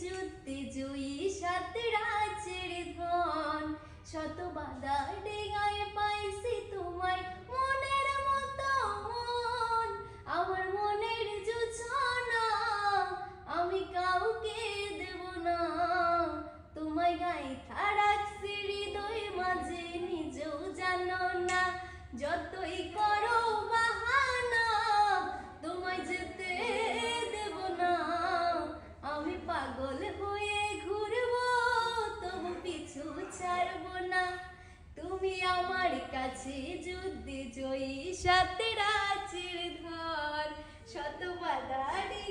যুদ্ধে সাত ধন। শত বাধা পাইছি মনের মতো মন। আমার মনের আমি কাউকে দেব না। তোমায় গায়ে থারাকছি হৃদয় মাঝে, নিজেও জানো না যতই ছাড়বো না। তুমি আমার কাছে যুদ্ধে জয়ী সাথে রাজের ধর শত ডিঙায়